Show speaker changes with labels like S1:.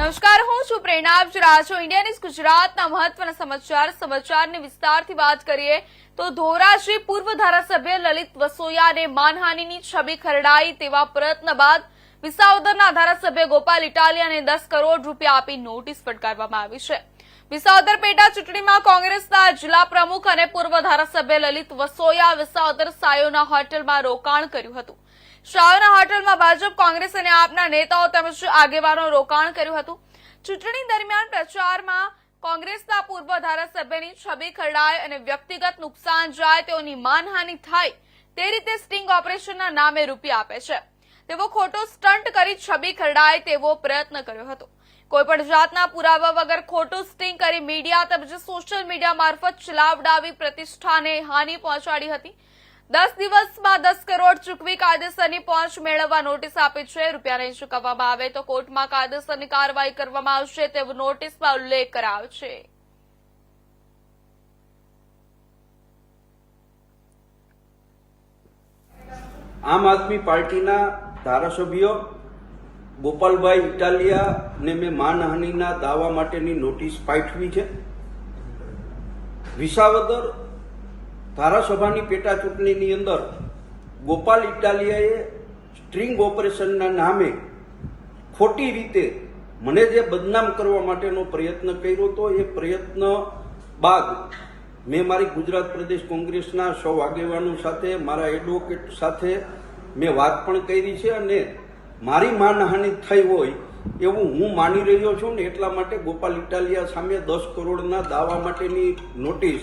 S1: નમસ્કાર, હું છું પ્રેરણા. આપ રહ્યા છો ઇન્ડિયા ન્યૂઝ ગુજરાતના મહત્વના સમાચાર. સમાચારની વિસ્તારથી વાત કરીએ તો ધોરાજી પૂર્વ ધારાસભ્ય લલિત વસોયાને માનહાનિની છબી ખરડાઈ તેવા પ્રયત્ન બાદ વિસાવદરના ધારાસભ્ય ગોપાલ ઇટાલિયાને દસ કરોડ રૂપિયા આપી નોટિસ ફટકારવામાં આવી છે. વિસાવદર પેટા ચૂંટણીમાં કોંગ્રેસના જિલ્લા પ્રમુખ અને પૂર્વ ધારાસભ્ય લલિત વસોયા વિસાવદર સાયોના હોટલમાં રોકાણ કર્યું હતું. સાયોના હોટલમાં ભાજપ, કોંગ્રેસ અને આપના નેતાઓ તેમજ આગેવાનો રોકાણ કર્યું હતું. ચૂંટણી દરમિયાન પ્રચારમાં કોંગ્રેસના પૂર્વ ધારાસભ્યની છબી ખરડાય અને વ્યક્તિગત નુકસાન જાય તેઓની માનહાનિ થાય તે રીતે સ્ટિંગ ઓપરેશનના નામે રૂપિયા આપે છે. તેવો ખોટો સ્ટન્ટ કરી છબી ખરડાય તેવો પ્રયત્ન કર્યો હતો. કોઈપણ જાતના પુરાવા વગર ખોટું સ્ટિંગ કરી મીડિયા તેમજ સોશિયલ મીડિયા મારફત ચલાવડાવી પ્રતિષ્ઠાને હાનિ પહોંચાડી હતી. દસ દિવસમાં દસ કરોડ ચૂકવી કાયદેસરની પહોંચ મેળવવા નોટિસ આપી છે. રૂપિયા નહીં ચૂકવવામાં આવે તો કોર્ટમાં કાયદેસરની કાર્યવાહી કરવામાં આવશે તેવો નોટિસમાં ઉલ્લેખ કરાયો છે.
S2: આમ આદમી પાર્ટીના ધારાસભ્ય ગોપાલભાઈ ઇટાલિયાને મેં માનહાનિના દાવા માટેની નોટિસ પાઠવી છે. વિસાવદર ધારાસભાની પેટા ચૂંટણીની અંદર ગોપાલ ઇટાલિયાએ સ્ટ્રિંગ ઓપરેશનના નામે ખોટી રીતે મને જે બદનામ કરવા માટેનો પ્રયત્ન કર્યો હતો એ પ્રયત્ન બાદ મેં મારી ગુજરાત પ્રદેશ કોંગ્રેસના સૌ આગેવાનો સાથે, મારા એડવોકેટ સાથે મેં વાત પણ કરી છે અને મારી માનહાનિ થઈ હોય એવું હું માની રહ્યો છું ને એટલા માટે ગોપાલ ઇટાલિયા સામે દસ કરોડના દાવા માટેની નોટિસ